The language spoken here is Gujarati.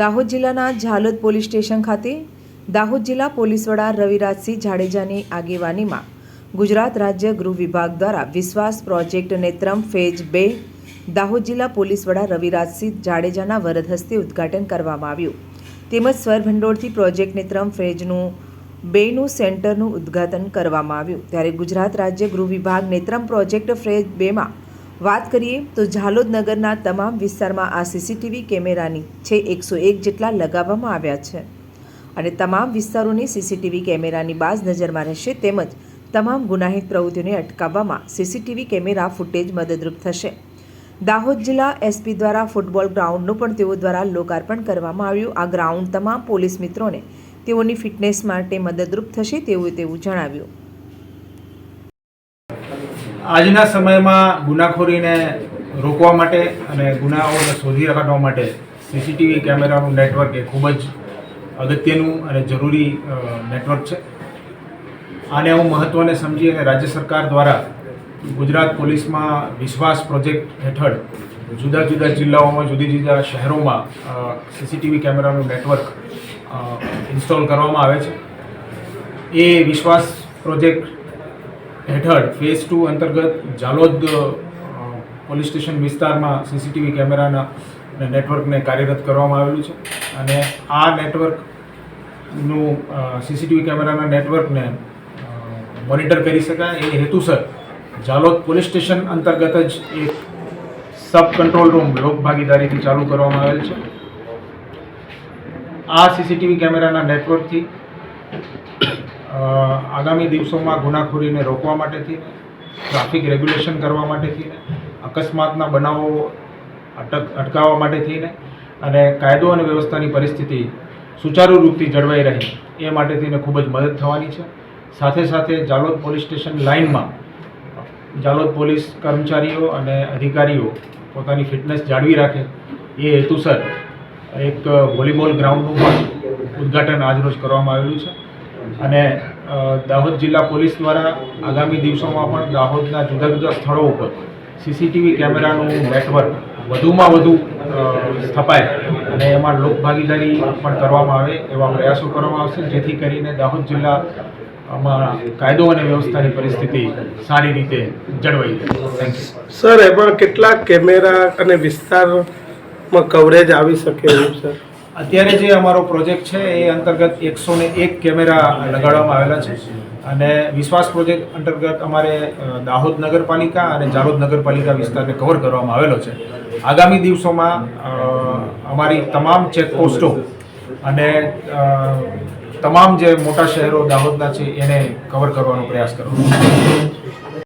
દાહોદ જિલ્લાના ઝાલોદ પોલીસ સ્ટેશન ખાતે દાહોદ જિલ્લા પોલીસ વડા રવિરાજસિંહ જાડેજાની આગેવાનીમાં ગુજરાત રાજ્ય ગૃહ વિભાગ દ્વારા વિશ્વાસ પ્રોજેક્ટ નેત્રમ ફેજ બે દાહોદ જિલ્લા પોલીસ વડા રવિરાજસિંહ જાડેજાના વરદ હસ્તે ઉદ્ઘાટન કરવામાં આવ્યું. તેમજ સ્વરભંડોળથી પ્રોજેક્ટ નેત્રમ ફેજનું બેનું સેન્ટરનું ઉદ્ઘાટન કરવામાં આવ્યું. ત્યારે ગુજરાત રાજ્ય ગૃહ વિભાગ નેત્રમ પ્રોજેક્ટ ફેજ બેમાં વાત કરીએ તો ઝાલોદ નગરના તમામ વિસ્તારમાં આ સીસીટીવી કેમેરાની છે એકસો એક જેટલા લગાવવામાં આવ્યા છે. અને તમામ વિસ્તારોની સીસીટીવી કેમેરાની બાજ નજરમાં રહેશે તેમજ તમામ ગુનાહિત પ્રવૃત્તિઓને અટકાવવામાં સીસીટીવી કેમેરા ફૂટેજ મદદરૂપ થશે. દાહોદ જિલ્લા એસપી દ્વારા ફૂટબોલ ગ્રાઉન્ડનું પણ તેઓ દ્વારા લોકાર્પણ કરવામાં આવ્યું. આ ગ્રાઉન્ડ તમામ પોલીસ મિત્રોને તેઓની ફિટનેસ માટે મદદરૂપ થશે તેવું તેવું જણાવ્યું. આજના સમયમાં ગુનાખોરીને રોકવા માટે અને ગુનાઓને શોધી કાઢવા માટે સીસીટીવી કેમેરાનું નેટવર્ક એ ખૂબ જ અગત્યનું અને જરૂરી નેટવર્ક છે. આને હું મહત્ત્વને સમજી અને રાજ્ય સરકાર દ્વારા ગુજરાત પોલીસમાં વિશ્વાસ પ્રોજેક્ટ હેઠળ જુદા જુદા જિલ્લાઓમાં, જુદી જુદા શહેરોમાં સીસીટીવી કેમેરાનું નેટવર્ક ઇન્સ્ટોલ કરવામાં આવે છે. એ વિશ્વાસ પ્રોજેક્ટ હેઠળ ફેઝ ટુ અંતર્ગત ઝાલોદ પોલીસ સ્ટેશન વિસ્તારમાં સીસીટીવી કેમેરાના નેટવર્કને કાર્યરત કરવામાં આવેલું છે. અને આ નેટવર્કનું સીસીટીવી કેમેરાના નેટવર્કને મોનિટર કરી શકાય. એ હેતુસર ઝાલોદ પોલીસ સ્ટેશન અંતર્ગત જ એક સબ કંટ્રોલ રૂમ લોક ભાગીદારીથી ચાલુ કરવામાં આવેલ છે. આ સીસીટીવી કેમેરાના નેટવર્કથી આગામી દિવસોમાં ગુનાખોરીને રોકવા માટેથી, ટ્રાફિક રેગ્યુલેશન કરવા માટેથી, અકસ્માતના બનાવો અટક, અટકાવવા માટે થઈને અને કાયદો અને વ્યવસ્થાની પરિસ્થિતિ સુચારુ રૂપથી જળવાઈ રહે એ માટે થઈને ખૂબ જ મદદ થવાની છે. સાથે સાથે જાલોદ પોલીસ સ્ટેશન લાઇનમાં જાલોદ પોલીસ કર્મચારીઓ અને અધિકારીઓ પોતાની ફિટનેસ જાળવી રાખે એ હેતુસર એક વોલીબોલ ગ્રાઉન્ડનું પણ ઉદ્ઘાટન આજરોજ કરવામાં આવેલું છે. અને દાહોદ જિલ્લા પોલીસ દ્વારા આગામી દિવસોમાં પણ દાહોદના જુદા જુદા સ્થળો ઉપર સીસીટીવી કેમેરાનું નેટવર્ક વધુમાં વધુ સ્થપાય અને એમાં લોકભાગીદારી પણ કરવામાં આવે એવા પ્રયાસો કરવામાં આવશે, જેથી કરીને દાહોદ જિલ્લામાં કાયદો અને વ્યવસ્થાની પરિસ્થિતિ સારી રીતે જળવાઈ રહે. સર, એમાં કેટલા કેમેરા અને વિસ્તારમાં કવરેજ આવી શકે એવું, સર? અત્યારે જે અમારો પ્રોજેક્ટ છે એ અંતર્ગત એકસો ને એક કેમેરા લગાડવામાં આવેલા છે. અને વિશ્વાસ પ્રોજેક્ટ અંતર્ગત અમારે દાહોદ નગરપાલિકા અને જાલોદ નગરપાલિકા વિસ્તારને કવર કરવામાં આવેલો છે. આગામી દિવસોમાં અમારી તમામ ચેકપોસ્ટો અને તમામ જે મોટા શહેરો દાહોદના છે એને કવર કરવાનો પ્રયાસ કરવાનો